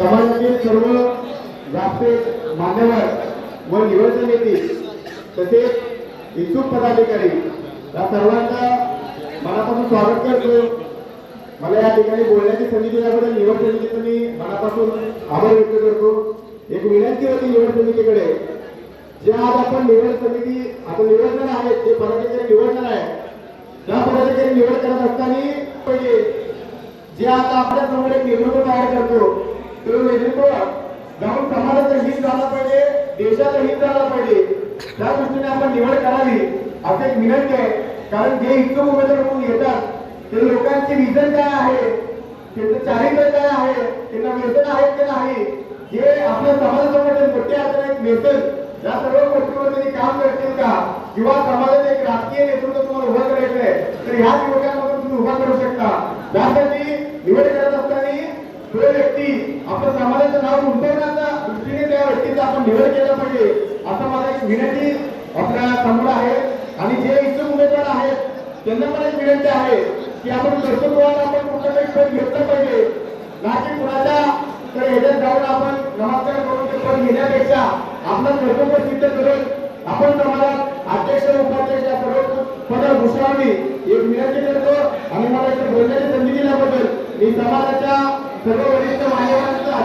समाजातील सर्व व्यासपीठ मान्यवर व निवड समिती तसेच इच्छुक पदाधिकारी या सर्वांचा मनापासून स्वागत करतो. मला या ठिकाणी बोलण्याची संधी दिल्याबद्दल निवड समितीचं मी मनापासून आभार व्यक्त करतो. एक विनंती होती निवड समितीकडे जे आज आपण निवड समिती आपण निवडणार आहेत जे पदाधिकारी निवडणार आहे त्या पदाधिकारी निवड करत असताना पहिले जे आता आपल्यासमोर एक निवडणूक तयार करतो जाऊन समाजाचं हित झालं पाहिजे देशाचं हित झालं पाहिजे. त्या दृष्टीने आपण निवड करावी असं एक विनंती आहे. कारण जे इच्छुक उमेदवार म्हणून येतात ते लोकांचे विजन काय आहे? त्यांचं चारित्र्य काय आहे? त्यांना व्यसन आहेत की नाही? जे आपल्या समाजासमोर मोठे असताना एक व्यसन या सर्व गोष्टीवर त्यांनी काम करतील का? किंवा समाजात एक राजकीय नेतृत्व तुम्हाला उभं करायचं आहे तर ह्या निवडणुकांमधून तुम्ही उभा करू शकता. त्यासाठी निवड करत असताना समाजाचं नाव उंचवण्याच्या दृष्टीने त्या व्यक्तीचा आपण निवड केला पाहिजे असं मला एक विनंती आपल्यासमोर आहे. आणि जे इच्छुक उमेदवार आहेत त्यांना मला एक विनंती आहे की आपण कर्तृत्वाला आपण कुठलं काही पद घेतलं पाहिजे. ना की कुणाच्या तर ह्याच्यात जाऊन आपण नमस्कार करून ते पद घेण्यापेक्षा आपलं कर्तृत्व सिद्ध करून आपण समाजात अध्यक्ष उपाध्यक्ष या सर्व पद घुसवावी एक विनंती करतो. आणि मला इथे बोलण्याची संधी दिल्याबद्दल मी समाजाच्या सर्व वरिष्ठ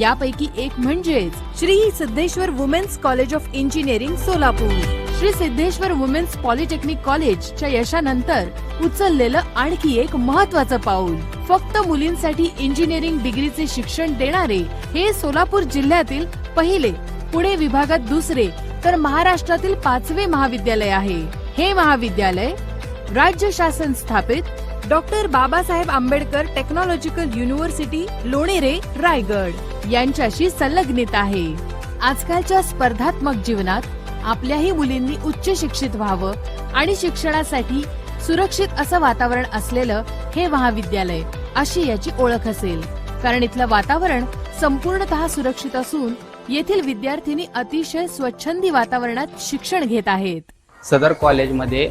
यापैकी एक म्हणजेच Shri Siddheshwar women's college of engineering Solapur. Shri Siddheshwar women's polytechnic कॉलेजच्या यशानंतर उचललेलं आणखी एक महत्वाचं पाऊल. फक्त मुलींसाठी इंजिनिअरिंग डिग्रीचे शिक्षण देणारे हे सोलापूर जिल्ह्यातील पहिले पुणे विभागात दुसरे तर महाराष्ट्रातील पाचवे महाविद्यालय आहे. हे महाविद्यालय राज्य शासन स्थापित doctor Babasaheb Ambedkar technological university Lonere Raigad. यांच्याशी संलग्नित आहे. आजकालच्या स्पर्धात्मक जीवनात आपल्याही मुलींनी उच्च शिक्षित व्हावं आणि शिक्षणासाठी सुरक्षित असं वातावरण असलेलं हे महाविद्यालय अशी याची ओळख असेल. कारण इथलं वातावरण संपूर्णतः सुरक्षित असून येथील विद्यार्थिनी अतिशय स्वच्छंदी वातावरणात शिक्षण घेत आहेत. सदर कॉलेजमध्ये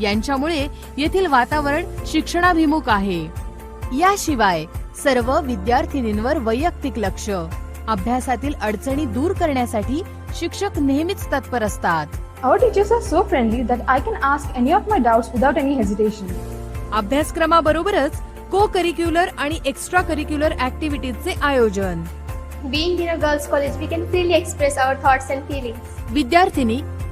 यांच्यामुळे येथील वातावरण शिक्षणाभिमुख आहे याशिवाय सर्व विद्यार्थिनींवर वैयक्तिक लक्ष अभ्यासातील अडचणी दूर करण्यासाठी शिक्षक नेहमीच तत्पर असतात Our teachers are so friendly that I can ask any of my doubts without any hesitation. अभ्यासक्रमाबरोबरच को करिक्युलर आणि एक्स्ट्रा करिक्युलर ऍक्टिव्हिटीजचे आयोजन Being in a girls' college, we can freely express our thoughts and feelings. विद्यार्थिनी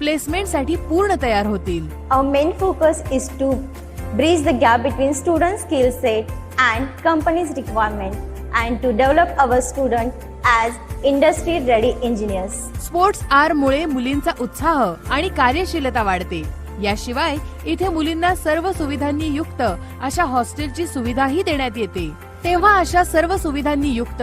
प्लेसमेंटसाठी पूर्ण तयार होतील. Main focus is to bridge the gap between student skill set and companies requirement and to develop our student as industry ready engineers sports are मुळे मुलींचा उत्साह आणि कार्यशीलता वाढते. याशिवाय इथे मुलींना सर्व सुविधांनी युक्त अशा हॉस्टेलची सुविधाही देण्यात येते. तेव्हा अशा सर्व सुविधांनी युक्त